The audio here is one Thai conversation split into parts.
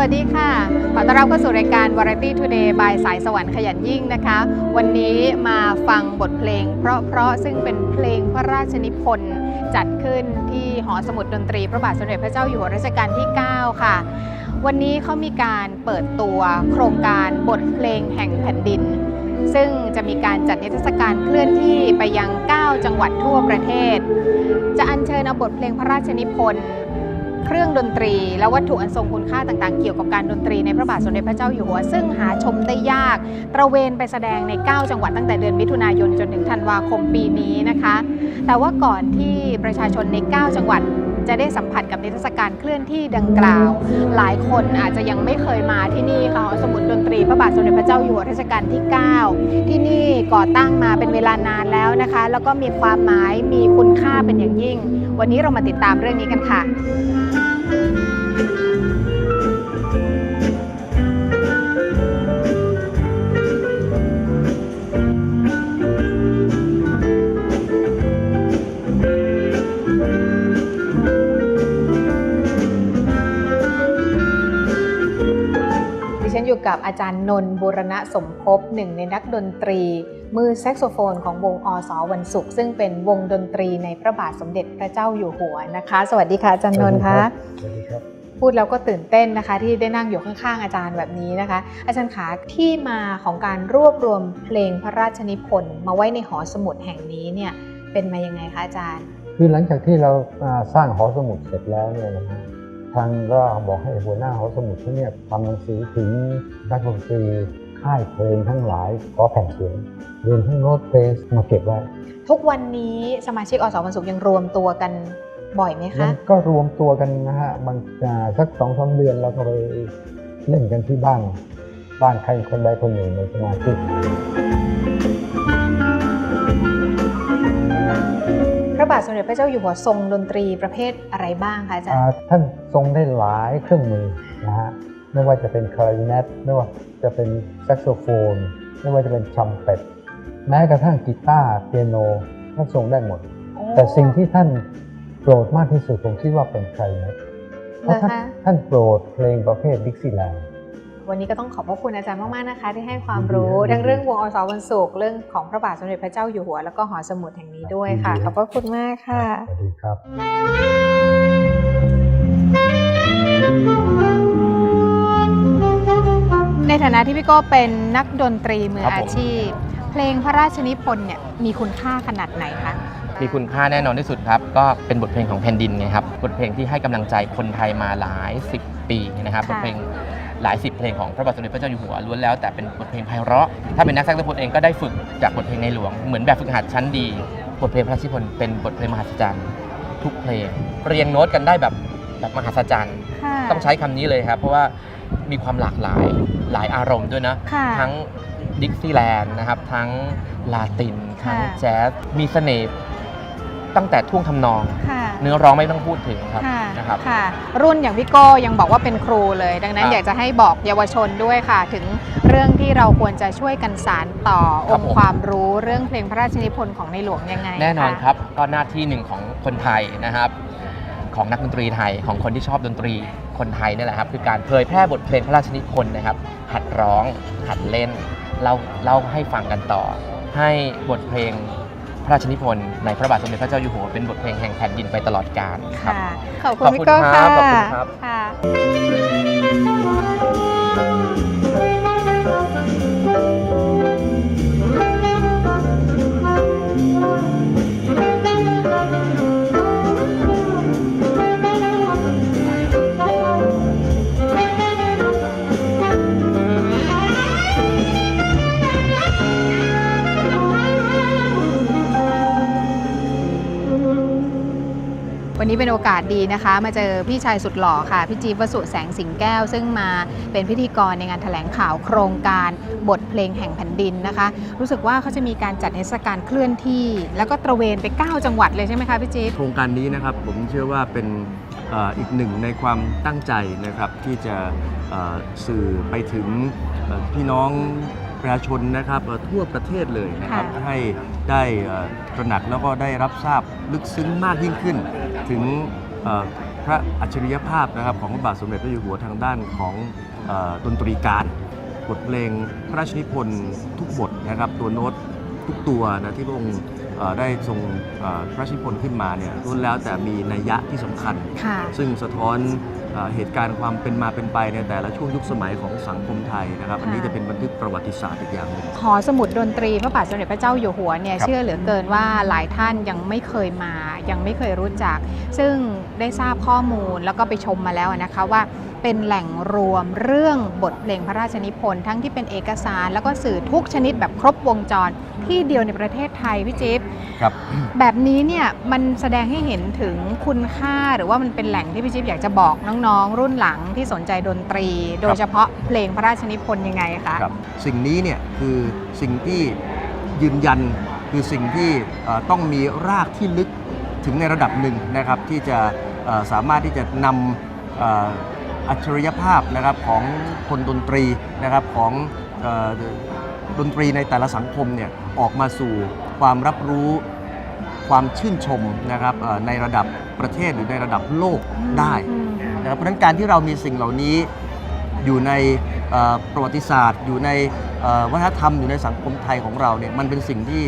วัสดีค่ะ ขอต้อนรับเข้าสู่รายการ Variety Today by สายสวรรค์ขยันยิ่งนะคะ วันนี้มาฟังบทเพลง เพราะๆซึ่งเป็นเพลงพระราชนิพนธ์จัดขึ้นที่หอสมุดดนตรี พระบาทสมเด็จพระเจ้าอยู่หัวรัชกาลที่ 9 ค่ะ วันนี้เขามีการเปิดตัวโครงการบทเพลงแห่งแผ่นดิน ซึ่งจะมีการจัดนิทรรศการเคลื่อนที่ไปยัง 9 จังหวัดทั่วประเทศ จะอัญเชิญเอาบทเพลงพระราชนิพนธ์ เครื่องดนตรี และวัตถุอันทรงคุณค่าต่างๆ เกี่ยวกับการดนตรีในพระบาทสมเด็จพระเจ้าอยู่หัว ซึ่งหาชมได้ยาก ตระเวนไปแสดงใน 9 จังหวัดตั้งแต่เดือนมิถุนายนจนถึงธันวาคมปีนี้นะคะ แต่ว่าก่อนที่ประชาชนใน 9 จังหวัด จะได้สัมผัสกับนิทรรศการเคลื่อนที่ดังกล่าว หลายคนอาจจะยังไม่เคยมาที่นี่ค่ะหอสมุดดนตรีพระบาทสมเด็จพระเจ้าอยู่หัวรัชกาลที่ 9 ที่นี่ก่อตั้งมาเป็นเวลานานแล้วนะคะ แล้วก็มีความหมายมีคุณค่าเป็นอย่างยิ่ง วันนี้เรามาติดตามเรื่องนี้กันค่ะ อยู่กับอาจารย์นนท์บูรณะสมภพหนึ่งในนักดนตรี มือแซกโซโฟนของวงอสวันศุกร์ซึ่งเป็นวงดนตรีในพระบาทสมเด็จพระเจ้าอยู่หัวนะคะ สวัสดีค่ะอาจารย์นนท์คะสวัสดีครับพูดแล้วก็ตื่นเต้นนะคะ ที่ได้นั่งอยู่ข้างๆ อาจารย์แบบนี้นะคะ อาจารย์ขาที่มาของการรวบรวมเพลงพระราชนิพนธ์มาไว้ในหอสมุดแห่งนี้เนี่ยเป็นมายังไงคะอาจารย์ คือหลังจากที่เราอ่าสร้างหอสมุดเสร็จแล้วเนี่ยนะฮะ ทางก็บอกให้หัวหน้าหอสมุดเขาเนี่ยทำหนังสือถึงนักดนตรีค่ายเพลงทั้งหลายขอแผ่นเสียงรวมทั้งโน้ตเพลงมาเก็บไว้ทุกวันนี้สมาชิกอสวันศุกร์ยังรวมตัวกันบ่อยไหมมัคะนก็รวมตัวกันนะฮะมันอ่าสักสองสามเดือนเราก็ไปเล่นกันที่บ้าน บ้านใครคนใดคนหนึ่งในสมาชิกาทสมเด็จพระเจ้าอยู่หัวทรงดนตรีประเภทอะไรบ้างคะอาจารย์อ่าท่านทรงได้หลายเครื่องมือนะฮะไม่ว่าจะเป็นคลาริเนตไม่ว่าจะเป็นแซกโซโฟน ไม่ว่าจะเป็นชัมเป็ตแม้กระทั่งกีตาร์เปียโนท่านทรงได้หมด แต่สิ่งที่ท่านโปรดมากที่สุดผมคิดว่าเป็นคลาริเนตเพเหรราะอท่านคะท่านโปรดเพลงประเภทดิกซี่แลนด์ วันนี้ก็ต้องขอบพระคุณอาจารย์มากๆนะคะ ที่ให้ความรู้ยินดีครับทั้งเรื่องวงอสวันศุกร์เรื่องของพระบาทสมเด็จพระเจ้าอยู่หัว แล้วก็หอสมุดแห่งนี้ด้วยค่ะยินดีขอบพระคุณมากค่ะสวัสดีครับในฐานะที่พี่โก้เป็นนักดนตรีมือครับผมอาชีพ เพลงพระราชนิพนธ์เนี่ยมีคุณค่าขนาดไหนคะมีคุณค่าแน่นอนที่สุดครับ ก็เป็นบทเพลงของแผ่นดินไงครับบทเพลงที่ให้กำลังใจคนไทยมาหลายสิบปีนะครับค่ะบทเพลง หลายสิบเพลงของพระบาทสมเด็จพระเจ้าอยู่หัวล้วนแล้วแต่เป็นบทเพลงไพเราะ ถ้าเป็นนักแซกโซโฟนเองก็ได้ฝึกจากบทเพลงในหลวง เหมือนแบบฝึกหัดชั้นดี บทเพลงพระราชนิพนธ์เป็นบทเพลงมหัศจรรย์ทุกเพลง เรียงโน้ตกันได้แบบแบบมหัศจรรย์ ค่ะ ต้องใช้คำนี้เลยครับ เพราะว่ามีความหลากหลายหลายอารมณ์ด้วยนะ ค่ะ ทั้งดิกซี่แลนด์นะครับ ทั้งลาติน ทั้งค่ะแจ๊สมีเสน่ห์ ตั้งแต่ท่วงทำนอง ค่ะเนื้อร้องไม่ต้องพูดถึงครับค่ะนะครับ ค่ะ รุ่นอย่างพี่โก้ยังบอกว่าเป็นครูเลย ดังนั้นครับอยากจะให้บอกเยาวชนด้วยค่ะ ถึงเรื่องที่เราควรจะช่วยกันสานต่อครัอบงผม ค์ความรู้เรื่องเพลงพระราชนิพนธ์ของในหลวงยังไงแน่นอนะครับก็หน้าที่หนึ่งของคนไทยนะครับ ของนักดนตรีไทยของคนที่ชอบดนตรีคนไทยนี่แหละครับ คือการเผยแพร่บทเพลงพระราชนิพนธ์นะครับ หัดร้อง หัดเล่นเล่าเล่าให้ฟังกันต่อ ให้บทเพลงพ ระราชนิพนธ์ในพระบาทสมเด็จพระเจ้าอยู่หัวเป็นบทเพลงแห่งแผ่นดินไปตลอดกาลครับ ค่ะ ขอบคุณขอบพี่คุณโก้ครัค่ะบขอบคุณครับ ค่ะ นนี้เป็นโอกาสดีนะคะ มาเจอพี่ชายสุดหล่อค่ะ พี่จีฟวสุแสงสิงแก้ว ซึ่งมาเป็นพิธีกรในงานแถลงข่าวโครงการบทเพลงแห่งแผ่นดินนะคะ รู้สึกว่าเขาจะมีการจัดเทศกาลเคลื่อนที่ แล้วก็ตระเวนไป 9 จังหวัดเลยใช่ไหมคะพี่จีโครงการนี้นะครับผมเชื่อว่าเป็นอีกหนึ่งในความตั้งใจนะครับที่จะสื่อไปถึงพี่น้อง ประชาชนนะครับเอ่อทั่วประเทศเลยนะครับค่ะ ให้ได้เอ่อตระหนักแล้วก็ได้รับทราบลึกซึ้งมากยิ่งขึ้น ถึงเอ่อพระอัจฉริยภาพนะครับของพระบาทสมเด็จพระเจ้าอยู่หัวทางด้านของเออดนตรีการ บทเพลงพระราชนิพนธ์ทุกบทนะครับตัวโน้ตทุกตัวนะที่พระองค์เอ่อได้ทรงเอ่อพระราชนิพนธ์ขึ้นมาเนี่ยล้วนแล้วแต่มีนัยยะที่สำคัญ ค่ะ ซึ่งสะท้อน เอ่อเหตุการณ์ความเป็นมาเป็นไปในแต่ละช่วงยุคสมัยของสังคมไทยนะครับอันนี้ค่ะจะเป็นบันทึกประวัติศาสตร์อีกอย่างหนึ่งหอสมุดดนตรีพระบาทสมเด็จพระเจ้าอยู่หัวเนี่ยครับเชื่อเหลือเกินว่าหลายท่านยังไม่เคยมา ยังไม่เคยรู้จัก ซึ่งได้ทราบข้อมูลแล้วก็ไปชมมาแล้วนะคะว่าเป็นแหล่งรวมเรื่องบทเพลงพระราชนิพนธ์ทั้งที่เป็นเอกสาร แล้วก็สื่อทุกชนิดแบบครบวงจรที่เดียวในประเทศไทยพี่จิ๊บครับแบบนี้เนี่ยมันแสดงให้เห็นถึงคุณค่าหรือว่ามันเป็นแหล่งที่พี่จิ๊บอยากจะบอกน้องๆรุ่นหลังที่สนใจดนตรี โดยเฉพาะเพลงพระราชนิพนธ์ยังไงคะครับสิ่งนี้เนี่ยคือสิ่งที่ยืนยันคือสิ่งที่เอ่อต้องมีรากที่ลึกถึงในระดับหนึ่งนะครับที่จะเอ่อสามารถที่จะนำเอ่ออัจฉริยภาพนะครับของคนดนตรีนะครับของเอ่อดนตรีในแต่ละสังคมเนี่ยออกมาสู่ความรับรู้ความชื่นชมนะครับเอ่อในระดับประเทศหรือในระดับโลกได้อืม นะครับเพราะฉะนั้นการที่เรามีสิ่งเหล่านี้อยู่ในเอ่อประวัติศาสตร์ อยู่ในเอ่อวัฒนธรรมอยู่ในสังคมไทยของเราเนี่ยมันเป็นสิ่งที่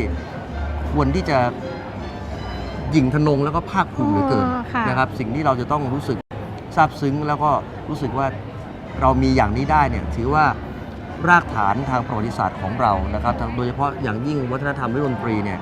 ควรที่จะหยิ่งทะนงแล้วก็ภาคภูมิเหลือเกินอ๋อค่ะนะครับ สิ่งที่เราจะต้องรู้สึกซาบซึ้ง แล้วก็รู้สึกว่าเรามีอย่างนี้ได้เนี่ยถือว่ารากฐานทางประวัติศาสตร์ของเรานะครับทางโดยเฉพาะอย่างยิ่งวัฒนธรรมและดนตรีเนี่ย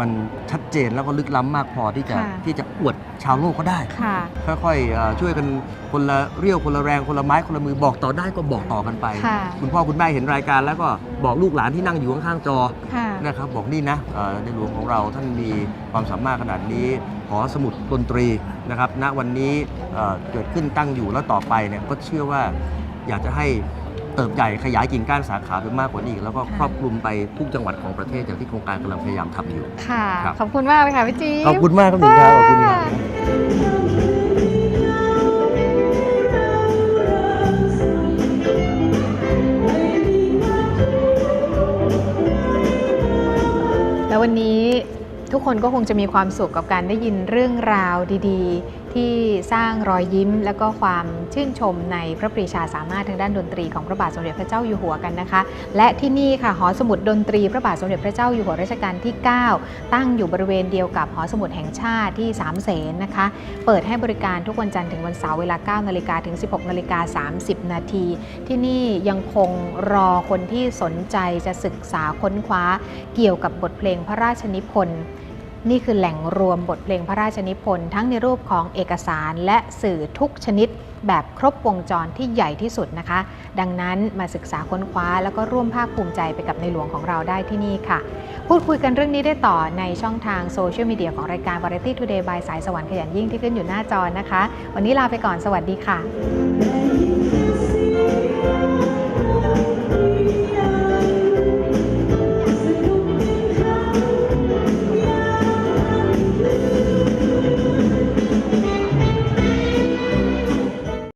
มันชัดเจนแล้วก็ลึกล้ำมากพอที่จะค่ะที่จะอวดชาวโลกก็ได้ ค่ะ ค่อยๆเอ่อช่วยกันคนละเรี่ยวคนละแรงคนละไม้คนละมือบอกต่อได้ก็บอกต่อกันไป ค่ะ คุณพ่อคุณแม่เห็นรายการแล้วก็บอกลูกหลานที่นั่งอยู่ข้างๆจอ ค่ะ นะครับบอกนี่นะเอ่อในหลวงของเราท่านมีความสามารถขนาดนี้หอสมุดดนตรีนะครับณวันนี้เอ่อเกิดขึ้นตั้งอยู่แล้วต่อไปเนี่ยก็เชื่อว่าอยากจะให้ เติบใหญ่ขยายกิ่งก้านสาขาไปมากกว่านี้อีก แล้วก็ครอบคลุมไปทุกจังหวัดของประเทศอย่างที่โครงการกำลังพยายามทำอยู่ ค่ะ ครับ ขอบคุณมากเลยค่ะพี่จี๊บขอบคุณมากครับหนิงครับขอบคุณครับ แล้ววันนี้ทุกคนก็คงจะมีความสุขกับการได้ยินเรื่องราวดีๆ ที่สร้างรอยยิ้ม และก็ความชื่นชมในพระปรีชาสามารถทางด้านดนตรีของพระบาทสมเด็จพระเจ้าอยู่หัวกันนะคะ และที่นี่ค่ะหอสมุดดนตรี พระบาทสมเด็จพระเจ้าอยู่หัวรัชกาลที่ 9 ตั้งอยู่บริเวณเดียวกับหอสมุดแห่งชาติที่สามเสนนะคะ เปิดให้บริการทุกวันจันทร์ถึงวันเสาร์เวลา9นาฬิกาถึง 16นาฬิกา30 นาที ที่นี่ยังคงรอคนที่สนใจจะศึกษาค้นคว้าเกี่ยวกับบทเพลงพระราชนิพนธ์ นี่คือแหล่งรวมบทเพลงพระราชนิพนธ์ทั้งในรูปของเอกสารและสื่อทุกชนิด แบบครบวงจรที่ใหญ่ที่สุดนะคะ ดังนั้นมาศึกษาค้นคว้า แล้วก็ร่วมภาคภูมิใจไปกับในหลวงของเราได้ที่นี่ค่ะ พูดคุยกันเรื่องนี้ได้ต่อในช่องทางโซเชียลมีเดียของรายการ Variety Today by สายสวรรค์ขยันยิ่งที่ขึ้นอยู่หน้าจอนะคะ วันนี้ลาไปก่อนสวัสดีค่ะ